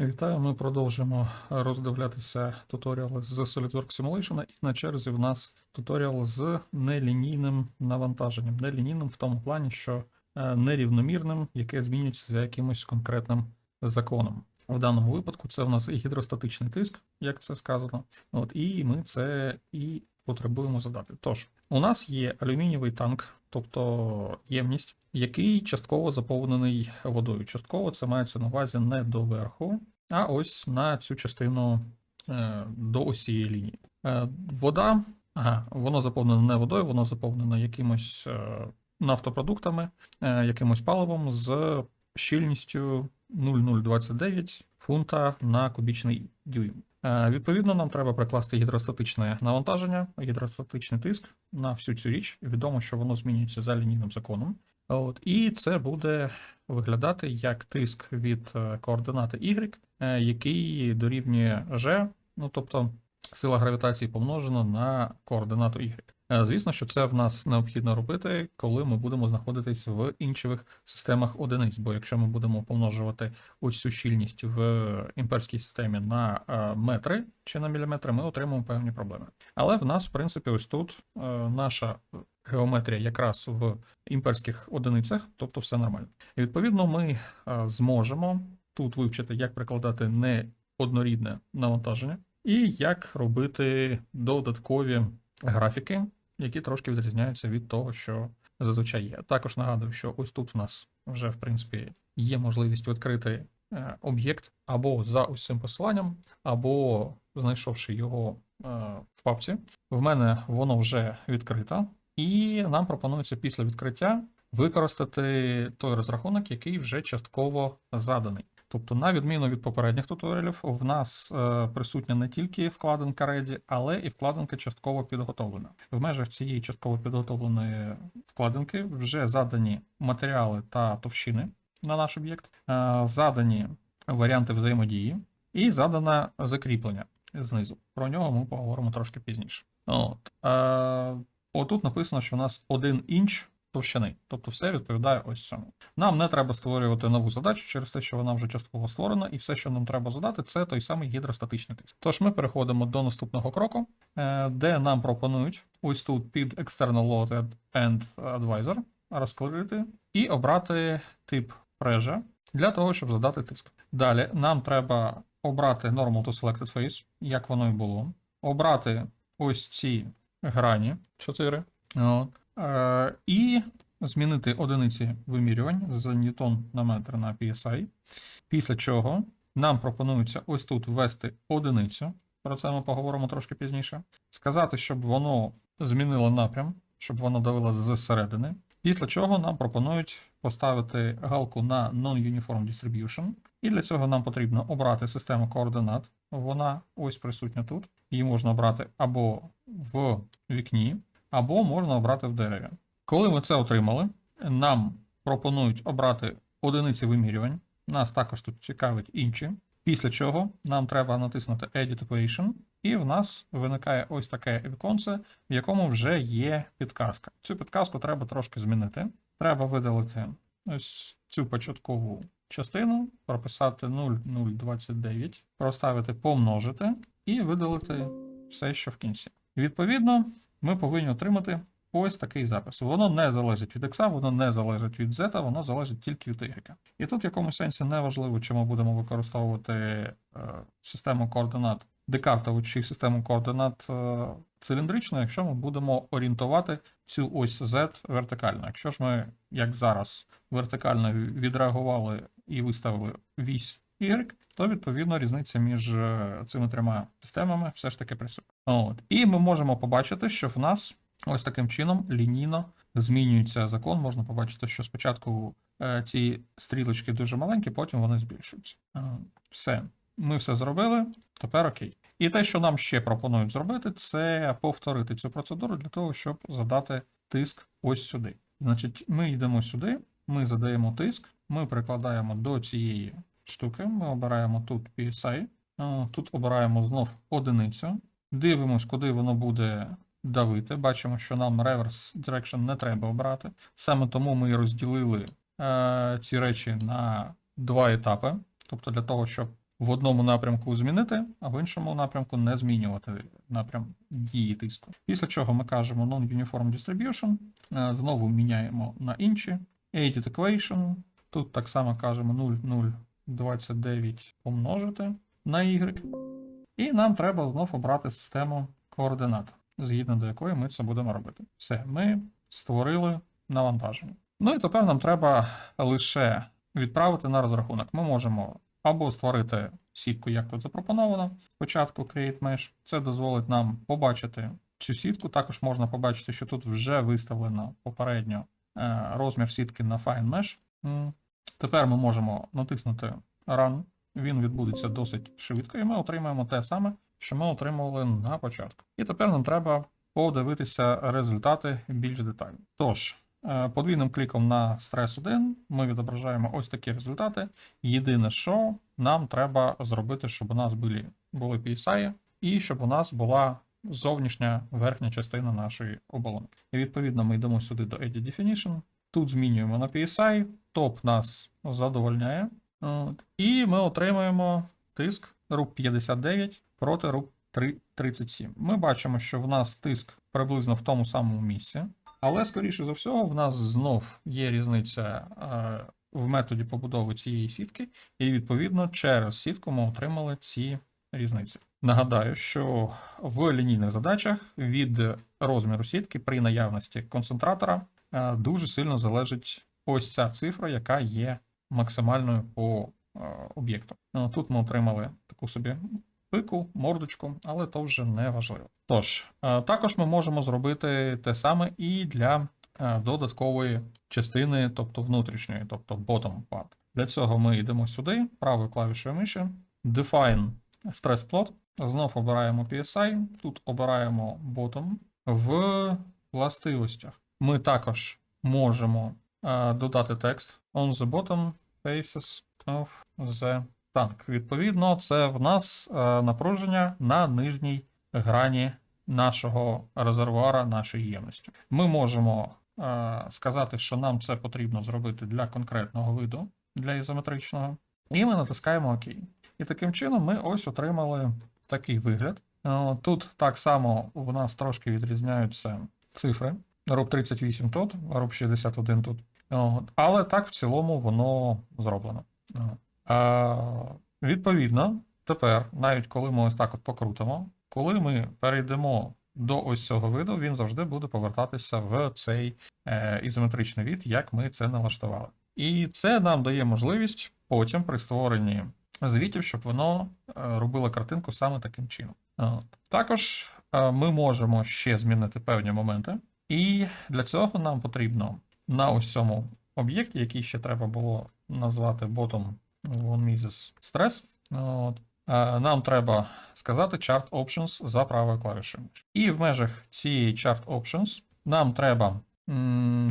Вітаю, ми продовжимо роздивлятися туторіали з SolidWorks Simulation, і на черзі в нас туторіал з нелінійним навантаженням. Нелінійним в тому плані, що е, нерівномірним, яке змінюється за якимось конкретним законом. В даному випадку це в нас і гідростатичний тиск, як це сказано. От, і ми це і потребуємо задати. Тож, у нас є алюмінієвий танк, тобто ємність, який частково заповнений водою. Частково це мається на увазі не до верху, а ось на цю частину е, до осієї лінії. Е, вода, ага, воно заповнене не водою, воно заповнене якимось е, нафтопродуктами, якимось паливом з щільністю 0,029 фунта на кубічний дюйм. Відповідно, нам треба прикласти гідростатичне навантаження, гідростатичний тиск на всю цю річ. Відомо, що воно змінюється за лінійним законом. От, і це буде виглядати як тиск від е, координати Y, е, який дорівнює G, ну тобто сила гравітації помножена на координату Y. Е, Звісно, що це в нас необхідно робити, коли ми будемо знаходитись в інших системах одиниць. Бо якщо ми будемо помножувати ось цю щільність в імперській системі на е, метри чи на міліметри, ми отримаємо певні проблеми. Але в нас, в принципі, ось тут е, наша геометрія якраз в імперських одиницях, тобто все нормально. І відповідно, ми зможемо тут вивчити, як прикладати неоднорідне навантаження, і як робити додаткові графіки, які трошки відрізняються від того, що зазвичай є. Також нагадую, що ось тут в нас вже, в принципі, є можливість відкрити е, об'єкт або за ось цим посиланням, або знайшовши його е, в папці. В мене воно вже відкрито, і нам пропонується після відкриття використати той розрахунок, який вже частково заданий. Тобто, на відміну від попередніх туторіалів, в нас е, присутня не тільки вкладинка Ready, але і вкладинка частково підготовлена. В межах цієї частково підготовленої вкладинки вже задані матеріали та товщини на наш об'єкт, е, задані варіанти взаємодії і задане закріплення знизу. Про нього ми поговоримо трошки пізніше. От. Е, отут написано, що в нас 1 інч товщини, тобто все відповідає ось цьому. Нам не треба створювати нову задачу через те, що вона вже частково створена, і все, що нам треба задати, це той самий гідростатичний тиск. Тож ми переходимо до наступного кроку, е, де нам пропонують ось тут під External Loaded and Advisor розкрити і обрати тип прежа для того, щоб задати тиск. Далі нам треба обрати Normal to Selected Face, як воно і було. Обрати ось ці грані 4. От. Е, і змінити одиниці вимірювань з ньютон на метр на PSI. Після чого нам пропонується ось тут ввести одиницю. Про це ми поговоримо трошки пізніше. Сказати, щоб воно змінило напрям, щоб воно давило зсередини. Після чого нам пропонують поставити галку на Non-Uniform Distribution. І для цього нам потрібно обрати систему координат. Вона ось присутня тут. Її можна обрати або в вікні, або можна обрати в дереві. Коли ми це отримали, нам пропонують обрати одиниці вимірювань. Нас також тут цікавить інші. Після чого нам треба натиснути Edit Equation, і в нас виникає ось таке віконце, в якому вже є підказка. Цю підказку треба трошки змінити. Треба видалити ось цю початкову частину, прописати 0,029, проставити помножити і видалити все, що в кінці. Відповідно, ми повинні отримати ось такий запис. Воно не залежить від X, воно не залежить від Z, воно залежить тільки від Y. І тут в якомусь сенсі не важливо, чи ми будемо використовувати е, систему координат декартову чи систему координат е, циліндричну, якщо ми будемо орієнтувати цю ось Z вертикально. Якщо ж ми, як зараз, вертикально відреагували і виставили вісь Y, то відповідно різниця між е, цими трьома системами все ж таки присутня. От. І ми можемо побачити, що в нас ось таким чином лінійно змінюється закон. Можна побачити, що спочатку е, ці стрілочки дуже маленькі, потім вони збільшуються. Е, Все, ми все зробили. Тепер окей. І те, що нам ще пропонують зробити, це повторити цю процедуру для того, щоб задати тиск ось сюди. Значить, ми йдемо сюди, ми задаємо тиск, ми прикладаємо до цієї штуки, ми обираємо тут PSI, е, тут обираємо знов одиницю, дивимось, куди воно буде давити. Бачимо, що нам reverse direction не треба обрати. Саме тому ми розділили е, ці речі на два етапи. Тобто, для того, щоб в одному напрямку змінити, а в іншому напрямку не змінювати напрям дії тиску. Після чого ми кажемо Non-Uniform Distribution, е, знову міняємо на інші. Edit Equation. Тут так само кажемо 0,029 помножити на y. І нам треба знов обрати систему координат, згідно до якої ми це будемо робити. Все, ми створили навантаження. Ну і тепер нам треба лише відправити на розрахунок. Ми можемо або створити сітку, як тут запропоновано. Спочатку Create Mesh. Це дозволить нам побачити цю сітку. Також можна побачити, що тут вже виставлено попередньо е, розмір сітки на Fine Mesh. Тепер ми можемо натиснути Run. Він відбудеться досить швидко, і ми отримаємо те саме, що ми отримували на початку. І тепер нам треба подивитися результати більш детально. Тож, е, подвійним кліком на стрес 1 ми відображаємо ось такі результати. Єдине, що нам треба зробити, щоб у нас були, були PSI, і щоб у нас була зовнішня верхня частина нашої оболонки. І відповідно ми йдемо сюди до Edit Definition. Тут змінюємо на PSI, топ нас задовольняє. От. І ми отримуємо тиск RUP 59 проти RUP 37. Ми бачимо, що в нас тиск приблизно в тому самому місці, але, скоріше за всього, в нас знов є різниця е, в методі побудови цієї сітки, і відповідно через сітку ми отримали ці різниці. Нагадаю, що в лінійних задачах від розміру сітки при наявності концентратора е, дуже сильно залежить ось ця цифра, яка є максимальною по е, об'єкту. Е, Тут ми отримали таку собі пику, мордочку, але то вже не важливо. Тож, е, також ми можемо зробити те саме і для е, додаткової частини, тобто внутрішньої, тобто bottom part. Для цього ми йдемо сюди, правою клавішою миші, Define Stress Plot, знов обираємо PSI, тут обираємо bottom. В властивостях ми також можемо додати текст on the bottom faces of the tank. Відповідно, це в нас е, напруження на нижній грані нашого резервуара, нашої ємності. Ми можемо е, сказати, що нам це потрібно зробити для конкретного виду, для ізометричного, і ми натискаємо ОК. І таким чином ми ось отримали такий вигляд. Е, Тут так само в нас трошки відрізняються цифри. RUP 38 тут, RUP 61 тут. От. Але так в цілому воно зроблено. От. Відповідно, тепер, навіть коли ми ось так от покрутимо, коли ми перейдемо до ось цього виду, він завжди буде повертатися в цей е, ізометричний від, як ми це налаштували. І це нам дає можливість потім при створенні звітів, щоб воно е, робило картинку саме таким чином. Також е, ми можемо ще змінити певні моменти, і для цього нам потрібно на ось цьому об'єкті, який ще треба було назвати bottom one Stress. От. Е, Нам треба сказати chart options за правою клавішею. І в межах цієї chart options нам треба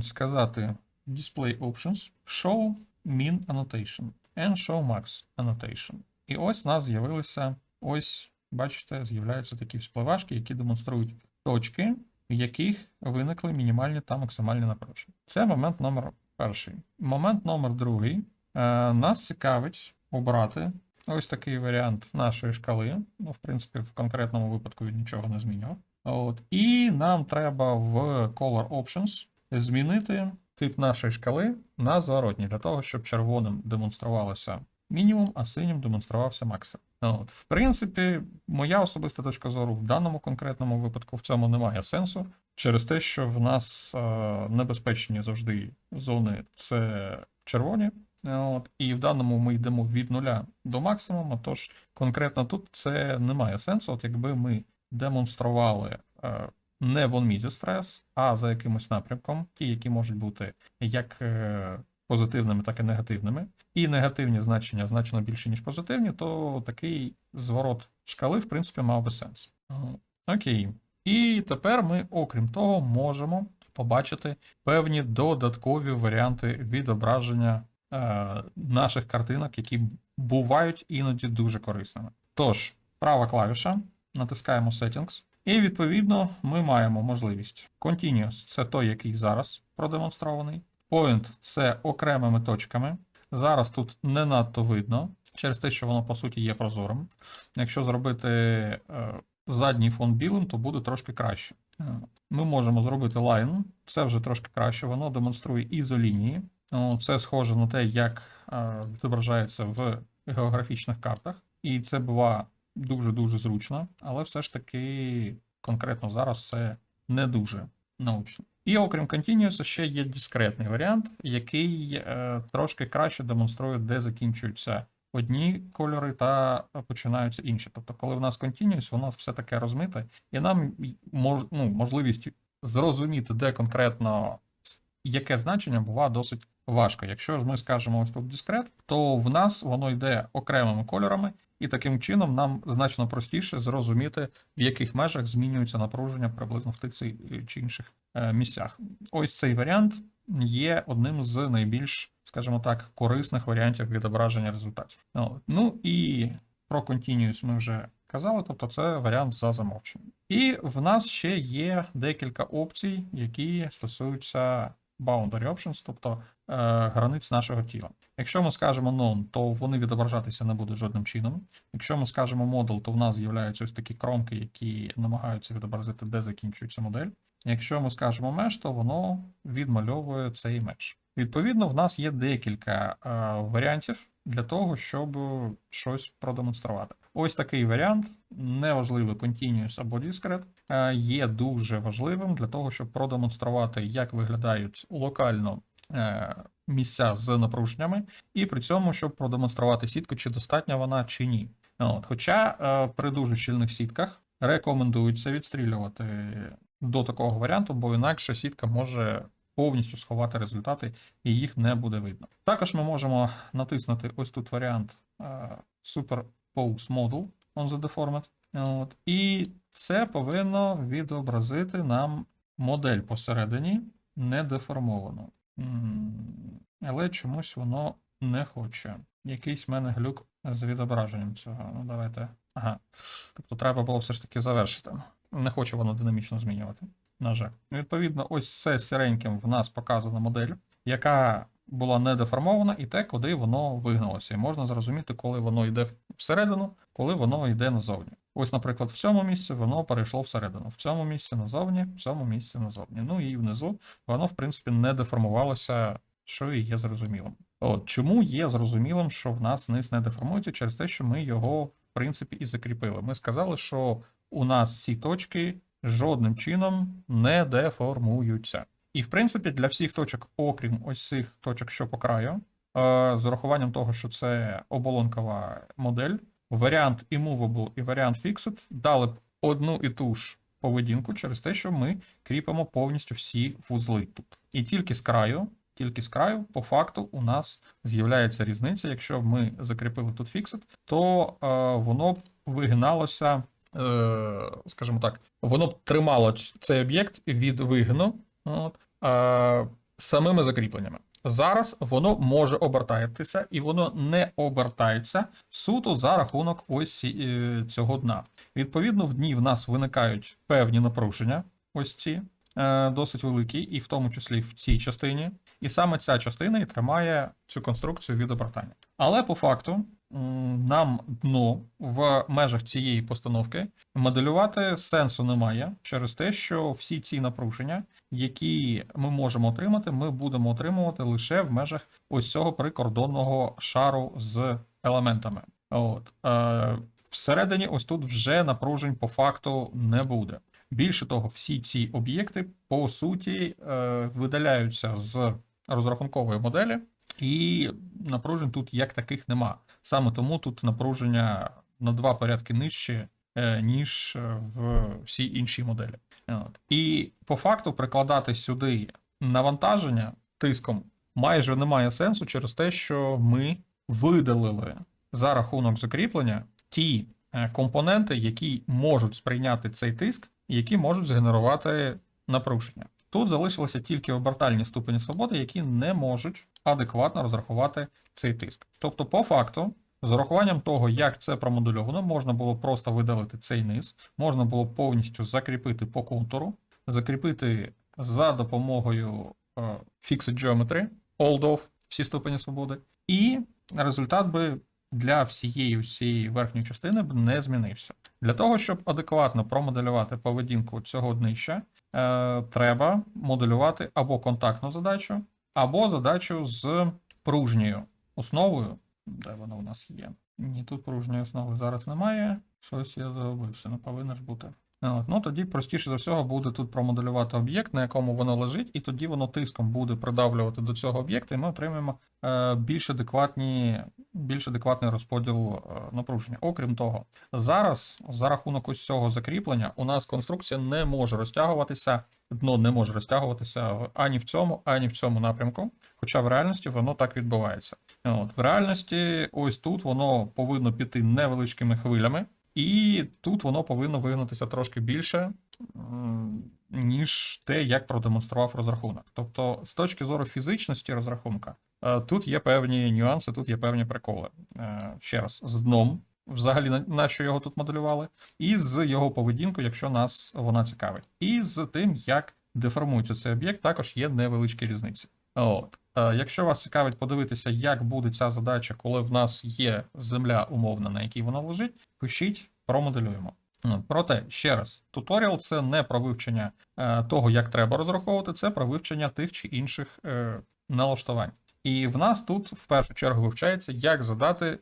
сказати display options, show min annotation and show max annotation. І ось у нас з'явилися ось, бачите, з'являються такі вспливашки, які демонструють точки, в яких виникли мінімальні та максимальні напруження. Це момент номер перший. Момент номер другий. Е, нас цікавить обрати ось такий варіант нашої шкали. Ну, в принципі, в конкретному випадку він нічого не змінював. От. І нам треба в Color Options змінити тип нашої шкали на зворотній, для того, щоб червоним демонструвалося мінімум, а синім демонструвався максимум. От. В принципі, моя особиста точка зору в даному конкретному випадку в цьому немає сенсу. Через те, що в нас е, небезпечні завжди зони це червоні, От, і в даному ми йдемо від нуля до максимуму, тож конкретно тут це не має сенсу. От якби ми демонстрували е, не в онмізі стрес, а за якимось напрямком, ті, які можуть бути як е, позитивними, так і негативними, і негативні значення значно більше, ніж позитивні, то такий зворот шкали, в принципі, мав би сенс. Окей. І тепер ми, окрім того, можемо побачити певні додаткові варіанти відображення е, наших картинок, які бувають іноді дуже корисними. Тож, права клавіша, натискаємо Settings, і відповідно ми маємо можливість Continuous це той, який зараз продемонстрований. Point це окремими точками. Зараз тут не надто видно. через те, що воно по суті є прозорим. Якщо зробити е, задній фон білим, то буде трошки краще. Е, Ми можемо зробити line, це вже трошки краще, воно демонструє ізолінії. Це схоже на те, як е, відображається в географічних картах, і це бува дуже-дуже зручно, але все ж таки конкретно зараз це не дуже научно. І окрім Continuous, ще є дискретний варіант, який е, трошки краще демонструє, де закінчуються одні кольори та починаються інші. Тобто, коли в нас Continuous, воно все таке розмите, і нам мож, ну, можливість зрозуміти, де конкретно яке значення бува досить важко. Якщо ж ми скажемо ось тут дискрет, то в нас воно йде окремими кольорами, і таким чином нам значно простіше зрозуміти, в яких межах змінюється напруження приблизно в тих ци- чи інших е, місцях. Ось цей варіант є одним з найбільш, скажімо так, корисних варіантів відображення результатів. Ну, Ну і про Continuous ми вже казали, тобто це варіант за замовченням. І в нас ще є декілька опцій, які стосуються boundary options, тобто е, границь нашого тіла. Якщо ми скажемо none, то вони відображатися не будуть жодним чином. Якщо ми скажемо model, то в нас з'являються ось такі кромки, які намагаються відобразити, де закінчується модель. Якщо ми скажемо меж, то воно відмальовує цей меж. Відповідно, в нас є декілька е, варіантів для того, щоб щось продемонструвати. Ось такий варіант, неважливий continuous або discrete, е, є дуже важливим для того, щоб продемонструвати, як виглядають локально е, місця з напруженнями, і при цьому, щоб продемонструвати сітку, чи достатня вона чи ні. От, хоча е, при дуже щільних сітках рекомендується відстрілювати до такого варіанту, бо інакше сітка може повністю сховати результати і їх не буде видно. Також ми можемо натиснути ось тут варіант е, Superpose Model on the Deformed. От, і це повинно відобразити нам модель посередині не деформовану. Але чомусь воно не хоче. Якийсь в мене глюк з відображенням цього. Ну, давайте. Ага. Тобто треба було все ж таки завершити. Не хоче воно динамічно змінювати. На жаль. Відповідно, ось це сіреньким в нас показана модель, яка була не деформована, і те, куди воно вигналося. І можна зрозуміти, коли воно йде всередину, коли воно йде назовні. Ось, наприклад, в цьому місці воно перейшло всередину, в цьому місці назовні, в цьому місці назовні. Ну і внизу воно, в принципі, не деформувалося, що і є зрозумілим. От чому є зрозумілим, що в нас низ не деформується через те, що ми його, в принципі, і закріпили. Ми сказали, що у нас ці точки жодним чином не деформуються. І, в принципі, для всіх точок, окрім ось цих точок, що по краю, е, з урахуванням того, що це оболонкова модель, варіант Immovable і варіант Fixed дали б одну і ту ж поведінку через те, що ми кріпимо повністю всі вузли тут. І тільки з краю, тільки з краю, по факту, у нас з'являється різниця. Якщо ми закріпили тут Fixed, то е, воно б вигиналося, е, скажімо так, воно б тримало цей об'єкт від вигину от, е, самими закріпленнями. Зараз воно може обертатися, і воно не обертається суто за рахунок ось е, цього дна. Відповідно, в дні в нас виникають певні напруження, ось ці е, досить великі, і в тому числі в цій частині. І саме ця частина і тримає цю конструкцію від обертання. Але по факту нам дно в межах цієї постановки моделювати сенсу немає через те, що всі ці напруження, які ми можемо отримати, ми будемо отримувати лише в межах ось цього прикордонного шару з елементами. От. Е, всередині, ось тут вже напружень по факту не буде. Більше того, всі ці об'єкти по суті е, видаляються з розрахункової моделі, і напружень тут як таких нема. Саме тому тут напруження на два порядки нижче, е, ніж е, в всій іншій моделі. От. І по факту прикладати сюди навантаження тиском майже немає сенсу через те, що ми видалили за рахунок закріплення ті е, компоненти, які можуть сприйняти цей тиск, які можуть згенерувати напруження. Тут залишилися тільки обертальні ступені свободи, які не можуть адекватно розрахувати цей тиск. Тобто, по факту, з урахуванням того, як це промодульовано, можна було просто видалити цей низ, можна було повністю закріпити по контуру, закріпити за допомогою е, Fixed Geometry, All of всі ступені свободи, і результат би для всієї усієї верхньої частини б не змінився. Для того, щоб адекватно промоделювати поведінку цього днища, е, треба моделювати або контактну задачу, або задачу з пружньою основою. Де вона у нас є? Ні, тут пружньої основи зараз немає. Щось я загубився, не повинно ж бути. От, ну тоді простіше за всього буде тут промоделювати об'єкт, на якому воно лежить, і тоді воно тиском буде придавлювати до цього об'єкта, і ми отримаємо е, більш, адекватні, більш адекватний розподіл е, напруження. Окрім того, зараз за рахунок ось цього закріплення у нас конструкція не може розтягуватися, дно не може розтягуватися ані в цьому, ані в цьому напрямку. Хоча в реальності воно так відбувається. От, в реальності, ось тут воно повинно піти невеличкими хвилями. І тут воно повинно вигнутися трошки більше, ніж те, як продемонстрував розрахунок. Тобто, з точки зору фізичності розрахунка, е, тут є певні нюанси, тут є певні приколи. Е, Ще раз, з дном, взагалі на- на що його тут моделювали, і з його поведінкою, якщо нас вона цікавить, і з тим, як деформується цей об'єкт, також є невеличкі різниці. От. Е, Якщо вас цікавить подивитися, як буде ця задача, коли в нас є земля умовна, на якій вона лежить, пишіть, промоделюємо. Проте, ще раз, туторіал це не про вивчення е, того, як треба розраховувати, це про вивчення тих чи інших е, налаштувань. І в нас тут в першу чергу вивчається, як задати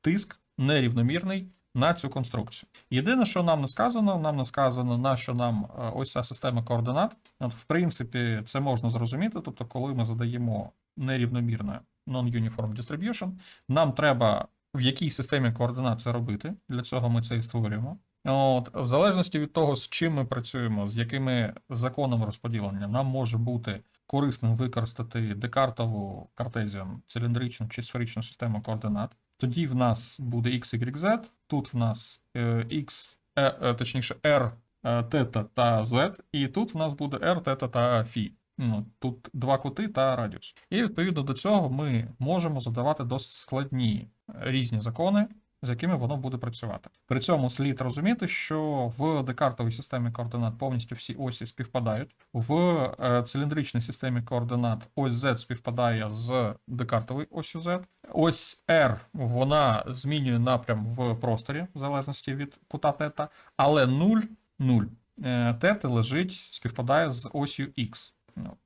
тиск нерівномірний на цю конструкцію. Єдине, що нам не сказано, нам не сказано, на що нам е, ось ця система координат. От, в принципі, це можна зрозуміти. Тобто, коли ми задаємо нерівномірне non-uniform distribution, нам треба в якій системі координат це робити. Для цього ми це і створюємо. От, в залежності від того, з чим ми працюємо, з якими законами розподілення, нам може бути корисним використати декартову картезіан, циліндричну чи сферичну систему координат. Тоді в нас буде x, y, z, тут в нас е, x, е, е, точніше r, тета та z, і тут в нас буде r, тета та фі. Ну, тут два кути та радіус. І відповідно до цього ми можемо задавати досить складні різні закони, з якими воно буде працювати. При цьому слід розуміти, що в декартовій системі координат повністю всі осі співпадають. В е, циліндричній системі координат ось Z співпадає з декартовою осю Z. Ось R вона змінює напрям в просторі, в залежності від кута тета, але 0, 0. Е, Тета лежить, співпадає з осю X.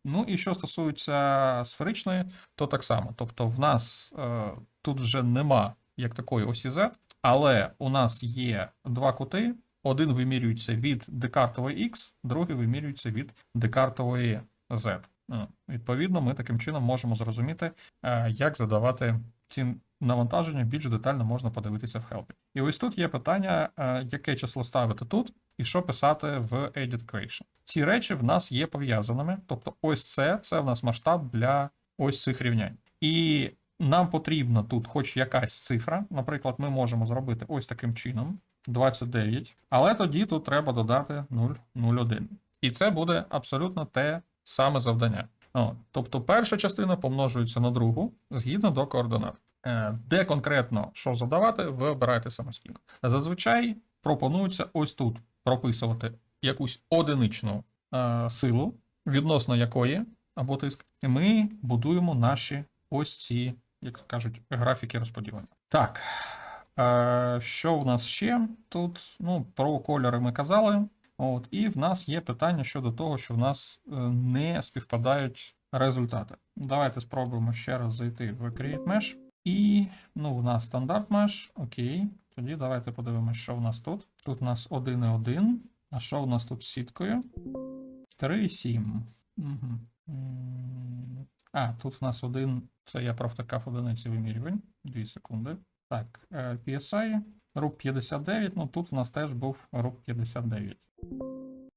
Ну і що стосується сферичної, то так само. Тобто, в нас е, тут вже нема як такої осі Z, але у нас є два кути. Один вимірюється від декартової X, другий вимірюється від декартової Z. Ну, Відповідно, ми таким чином можемо зрозуміти, е, як задавати ці навантаження більш детально можна подивитися в Help. І ось тут є питання, е, яке число ставити тут, і що писати в Edit Equation. Ці речі в нас є пов'язаними, тобто ось це, це в нас масштаб для ось цих рівнянь. І нам потрібна тут хоч якась цифра. Наприклад, ми можемо зробити ось таким чином 29, але тоді тут треба додати 0,01. І це буде абсолютно те саме завдання. О, тобто перша частина помножується на другу згідно до координат. Е, Де конкретно що задавати, ви обираєте самостійно. Зазвичай пропонується ось тут прописувати якусь одиничну е, силу, відносно якої або тиск, ми будуємо наші ось ці, як кажуть, графіки розподілення. Так. Е, що у нас ще тут? Ну, про кольори ми казали. От, і в нас є питання щодо того, що в нас е, не співпадають результати. Давайте спробуємо ще раз зайти в Create Mesh. І ну, в нас стандарт Mesh. Окей. Тоді давайте подивимося, що в нас тут. Тут у нас 1,1. А що в нас тут з сіткою? 3,7. Угу. А, тут в нас один. Це я провтикав одиниці вимірювань. 2 секунди. Так, PSI. RUP 59, ну тут в нас теж був RUP 59.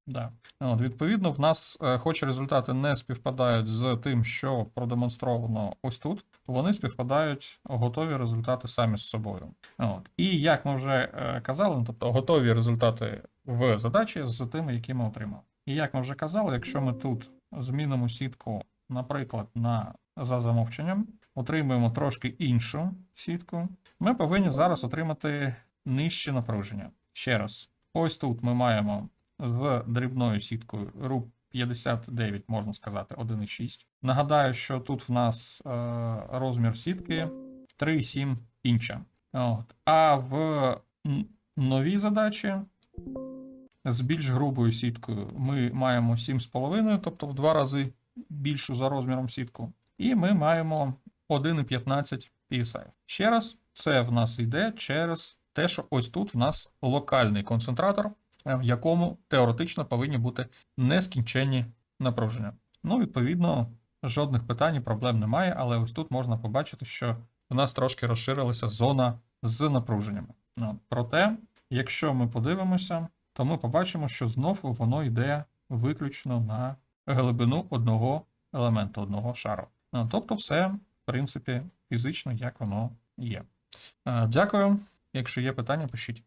Да. От, відповідно, в нас, е, хоч результати не співпадають з тим, що продемонстровано ось тут, вони співпадають готові результати самі з собою. От. І як ми вже е, казали, ну, тобто готові результати в задачі з тими, які ми отримали. І як ми вже казали, якщо ми тут змінимо сітку, наприклад, на за замовченням, отримуємо трошки іншу сітку, ми повинні зараз отримати нижче напруження. Ще раз, ось тут ми маємо з дрібною сіткою RUP 59, можна сказати, 1,6. Нагадаю, що тут в нас е, розмір сітки 3,7 інча. От. А в новій задачі з більш грубою сіткою ми маємо 7,5, тобто в два рази більшу за розміром сітку. І ми маємо 1,15 PSI. Ще раз, це в нас йде через те, що ось тут в нас локальний концентратор, в якому теоретично повинні бути нескінченні напруження. Ну, відповідно, жодних питань і проблем немає, але ось тут можна побачити, що в нас трошки розширилася зона з напруженнями. Проте, якщо ми подивимося, то ми побачимо, що знов воно йде виключно на глибину одного елементу, одного шару. Ну, тобто, все, в принципі, фізично, як воно є. Е, Дякую. Якщо є питання, пишіть.